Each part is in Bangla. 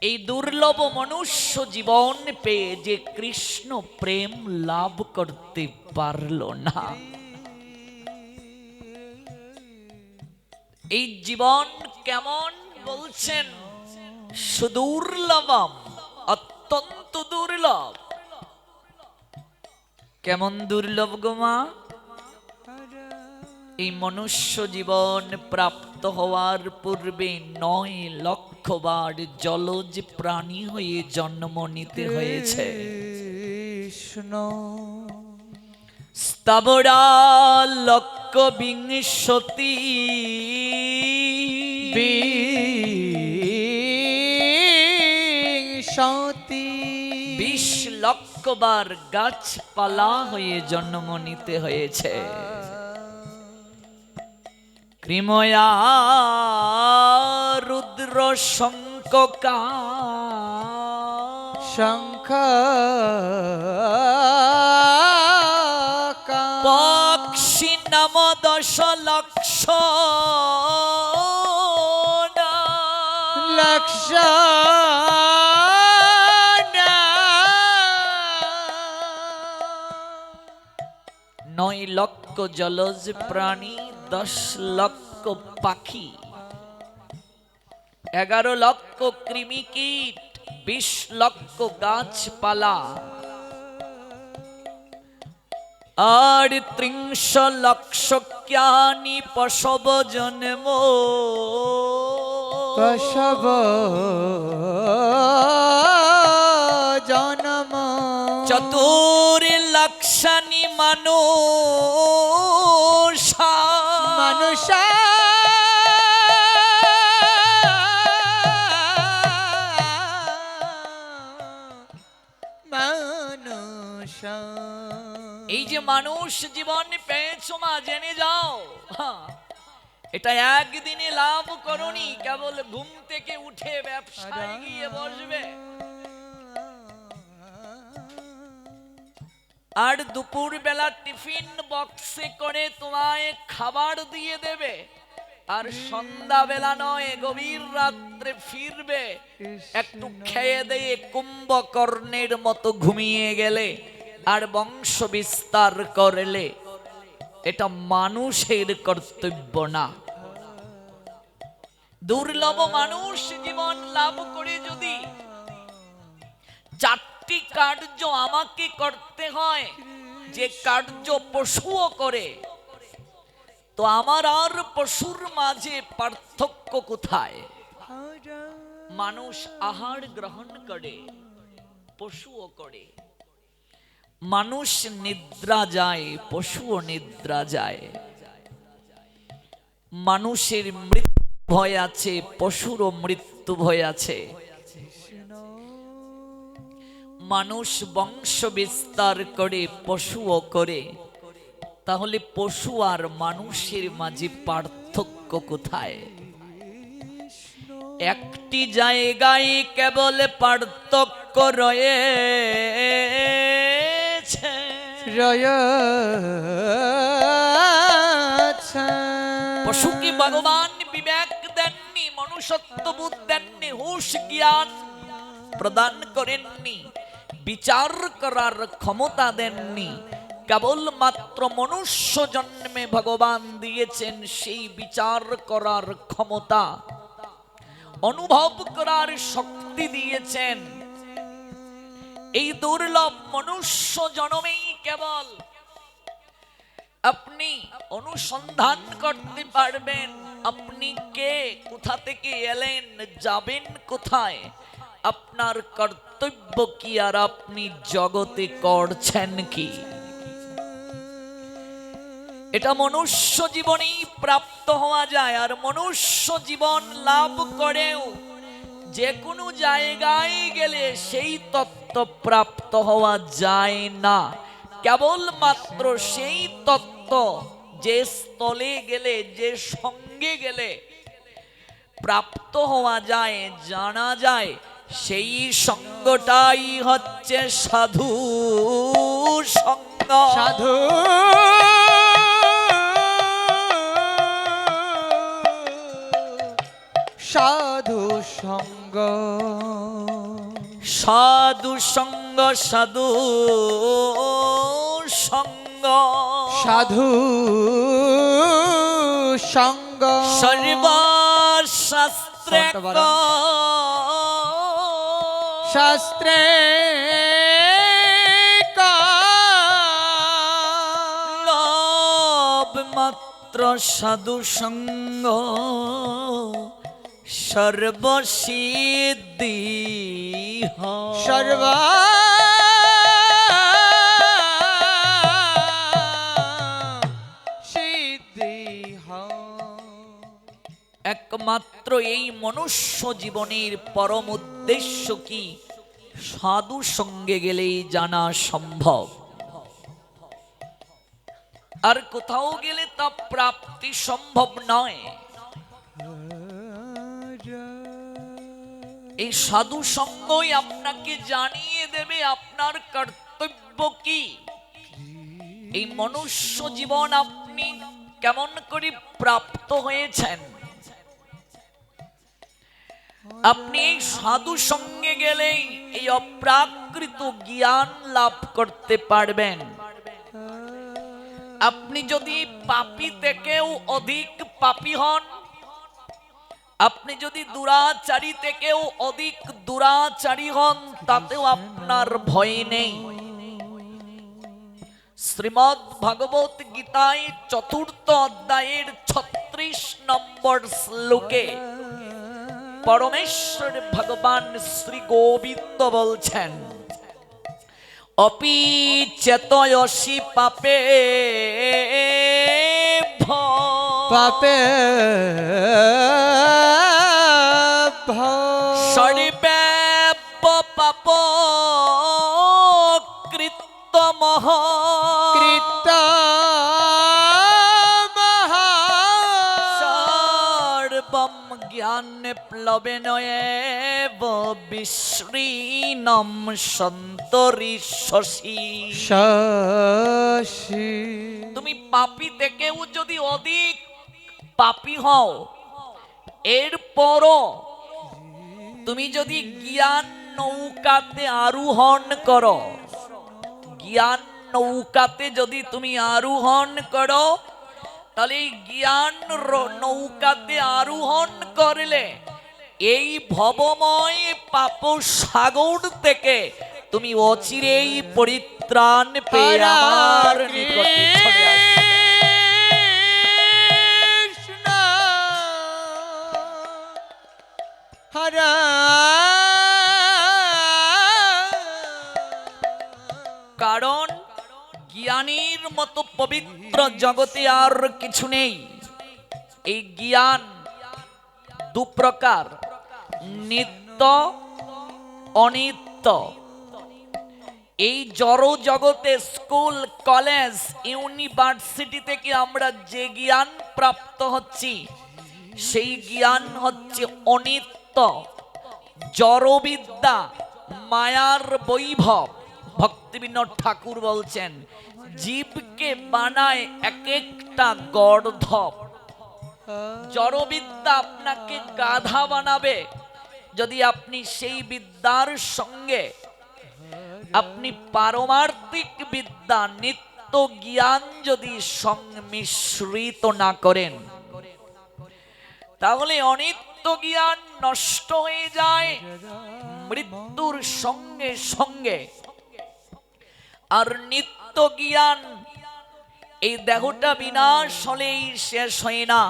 এই দুর্লভ মনুষ্য জীবন পেয়ে যে কৃষ্ণ প্রেম লাভ করতে পারল না। এই জীবন কেমন বলছেন? সুদুর্লভম, অত্যন্ত দুর্লভ। কেমন দুর্লভ গোমা এই মনুষ্য জীবন প্রাপ্ত হওয়ার পূর্বে নয় লক্ষ বার জলজ প্রাণী হয়ে জন্ম নিতে হয়েছে। কৃষ্ণ। স্তাবরা লক্ষ বিংশতি। বিংশতি বিশ লক্ষ বার গাছপালা হয়ে জন্ম নিতে হয়েছে। কৃময়া রুদ্র শঙ্কা শঙ্খ পক্ষী নাম দশ লক্ষ লক্ষ নয় লক্ষ জলজ প্রাণী দশ লক্ষ পাখি এগারো লক্ষ কৃমিকীট বিশ লক্ষ গাছপালা আর ত্রিংশ লক্ষ জ্ঞানী পশব জন্ম। পশব জনম। চতুর লক্ষানি মানুষ মানুষ এই যে মানুষ জীবন পেয়েছ মা, জেনে যাও। এটা একদিনে লাভ করনি, কেবল ঘুম থেকে উঠে ব্যবসায় গিয়ে বসবে। আর দুপুর বেলা টিফিন বক্সে করে তোমায় খাবার দিয়ে দেবে। আর সন্ধ্যা বেলা নয়, গভীর রাত্রে ফিরবে। একটু খেয়ে দিয়ে কুম্ভকর্ণের মতো ঘুমিয়ে গেলে আর বংশ বিস্তার করলে। এটা মানুষের কর্তব্য না। দুর্লভ মানুষ জীবন লাভ করে চারটি কার্য আমাকে করতে হয়, যে কার্য পশুও করে। তো আমার আর পশুর মাঝে পার্থক্য কোথায়? মানুষ আহার গ্রহণ করে, পশুও করে। মানুষ নিদ্রা যায়, পশুও নিদ্রা যায়। মানুষের মৃত্যু ভয় আছে, পশুরও মৃত্যু ভয় আছে। মানুষ বংশ বিস্তার করে পশুও করে। তাহলে পশু আর মানুষের মাঝে পার্থক্য কোথায়? একটি জায়গায় কেবল পার্থক্য রয়েছে। রয়েছে। পশুকে ভগবান বিবেক দেননি মনুষ্যত্ব বুধ দেননি হুশ জ্ঞান প্রদান করেননি? বিচার করার ক্ষমতা দেননি। কেবল মাত্র মনুষ্য জন্মে ভগবান দিয়েছেন সেই বিচার করার ক্ষমতা। অনুভব করার শক্তি দিয়েছেন। এই দুর্লভ মনুষ্য জন্মেই কেবল আপনি অনুসন্ধান করতে পারবেন। আপনি কে? কোথা থেকে এলেন? যাবেন কোথায়? আপনার কর্তব্য কি আর আপনি জগতে করছেন কি? এটা মনুষ্য জীবনেই প্রাপ্ত হওয়া যায়, আর মনুষ্য জীবন লাভ করেও যে কোনো জায়গায় গেলে সেই তত্ত্ব প্রাপ্ত হওয়া যায় না। কেবলমাত্র সেই তত্ত্ব যে স্থলে গেলে, যে সঙ্গে গেলে প্রাপ্ত হওয়া যায়, জানা যায়। সেই সঙ্গটাই হচ্ছে সাধু সঙ্গ। সাধু। সাধু সঙ্গ। সাধু সঙ্গ সাধু সঙ্গ। সাধু সঙ্গ। সর্বশাস্ত্রে সন্ত বরং। শাস্ত্রে মাত্র সাধু সঙ্গ সর্বসিদ্ধি। সর্ব সিদ্ধি একমাত্র এই মনুষ্য জীবনের পরম উদ্দেশ্য কি? সাধু সঙ্গে গেলেই জানা সম্ভব। আর কোথাও গেলে তা প্রাপ্তি সম্ভব নয়। এই সাধু সঙ্গই আপনাকে জানিয়ে দেবে আপনার কর্তব্য কি। এই মনুষ্য জীবন আপনি কেমন করে প্রাপ্ত হয়েছেন? আপনি এই সাধু সঙ্গে গেলেই এই অপ্রাকৃত জ্ঞান লাভ করতে পারবেন। আপনি যদি পাপী থেকেও অধিক পাপী হন, আপনি যদি দুরাচারী থেকেও অধিক দুরাচারী হন, তাতেও আপনার ভয় নেই। শ্রীমদ ভগবত গীতায় চতুর্থ অধ্যায়ের ছত্রিশ নম্বর শ্লোকে পরমেশ্বর ভগবান শ্রী গোবিন্দ বলছেন অপি চেতয়সি পাপে ভ- পাপে সর্বেব পাপ কৃতমহ কৃত সর্বম জ্ঞান প্লবেন এব বিশ্রীনম সন্তরিষসি শশী। তুমি পাপি থেকেও যদি অধিক পাপি হও এরপরও তুমি যদি জ্ঞান নৌকাতে আরোহণ করো জ্ঞান নৌকাতে যদি তুমি আরোহণ করো তাহলে এই জ্ঞান নৌকাতে আরোহণ করলে এই ভবময় পাপ সাগর থেকে তুমি অচিরেই পরিত্রাণ পেয়ে আমার নিকটে চলে আসবে। কৃষ্ণ হর জ্ঞানীর মতো পবিত্র জগতে আর কিছু নেই। এই জ্ঞান দু প্রকার, নিত্য, অনিত্য। এই জড় জগতে স্কুল, কলেজ, ইউনিভার্সিটি থেকে আমরা যে জ্ঞান প্রাপ্ত হচ্ছি, সেই জ্ঞান হচ্ছে অনিত্য, জড়বিদ্যা, মায়ার বৈভব। ভক্তিবিনোদ ঠাকুর বলছেন জীবকে বানায় এক একটা গর্ধব জড়বিদ্যা আপনাকে গাধা বানাবে। যদি আপনি সেই বিদ্যার সঙ্গে আপনি পারমার্থিক বিদ্যা, নিত্য জ্ঞান যদি সংমিশ্রিত না করেন, তাহলে অনিত্য জ্ঞান নষ্ট হয়ে যায় মৃত্যুর সঙ্গে সঙ্গে। আর নিত্য জ্ঞান। এই দেহটা বিনাশ হলেই শেষ হয় না।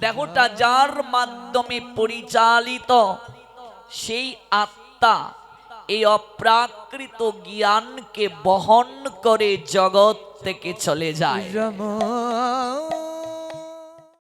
দেহটা যার মাধ্যমে পরিচালিত, সেই আত্মা এই অপ্রাকৃত জ্ঞানকে বহন করে জগৎ থেকে চলে যায়।